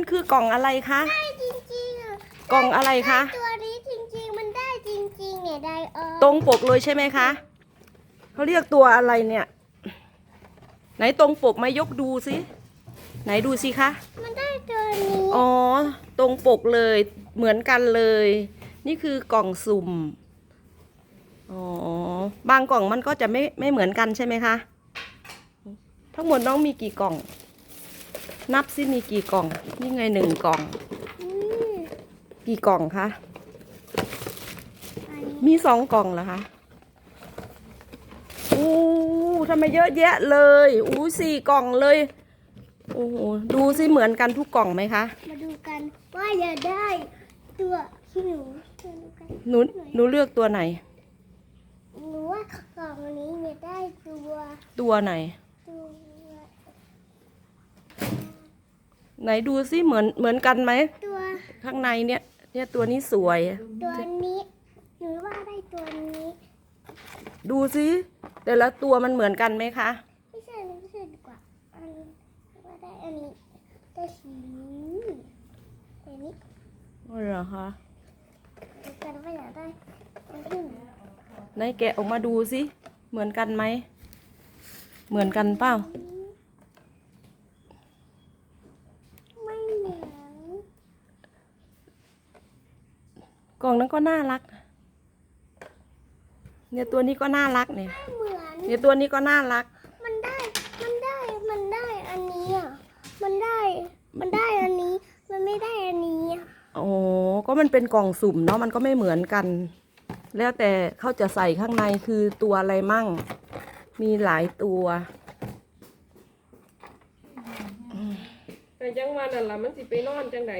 มันคือกล่องอะไรคะ ได้จริงๆอะกล่องอะไรคะ ตัวนี้จริงๆ มันได้จริงๆเนี่ยได้เออตรงปกเลยใช่ไหมคะเขาเรียกตัวอะไรเนี่ย ไหนตรงปกมายกดูสิไหนดูสิคะ มันได้ตัวนี้ อ๋อ ตรงปกเลยเหมือนกันเลย นี่คือกล่องสุ่ม อ๋อ บางกล่องมันก็จะไม่ไม่เหมือนกันใช่ไหมคะ ทั้งหมดน้องมีกี่กล่อง นับสิมีกี่กล่อง นี่ไงหนึ่งกล่องอืมกี่กล่องคะอันนี้มีสองกล่องเหรอคะอู้ทำไมเยอะแยะเลย อู้สี่กล่องเลย โอ้โห ดูสิเหมือนกันทุกกล่องไหมคะ มาดูกันว่าจะได้ตัวที่หนูมาดูกันหนูหนูเลือกตัวไหน หนูว่ากล่องนี้จะได้ตัว ตัวไหน ตัว ไหนดูสิเหมือนเหมือนกันไหม ตัวข้างในเนี่ยเนี่ยตัวนี้สวย ตัวนี้หนูว่าได้ตัวนี้ ดูสิแต่ละตัวมันเหมือนกันไหมคะ ไม่ใช่ไม่ใช่ดีกว่าอันนี้ว่าได้อันนี้ได้สีอันนี้อ๋อเหรอคะดูกันว่าอยากได้อันที่ไหนไหนแกะออกมาดูสิเหมือนกันไหม เหมือนกันเปล่า ไม่เหมือน กล่องนั้นก็น่ารัก เนี่ยตัวนี้ก็น่ารักเนี่ยไม่เหมือนเนี่ยตัวนี้ก็น่ารัก มันได้มันได้มันได้อันนี้อะมันได้มันได้อันนี้ มันไม่ได้อันนี้อะโอ้ก็มันเป็นกล่องสุ่มเนาะมันก็ไม่เหมือนกัน แล้วแต่เขาจะใส่ข้างในคือตัวอะไรมั่ง มีหลายตัวแต่จังหวะนั่นล่ะมันสิไปนอนจังได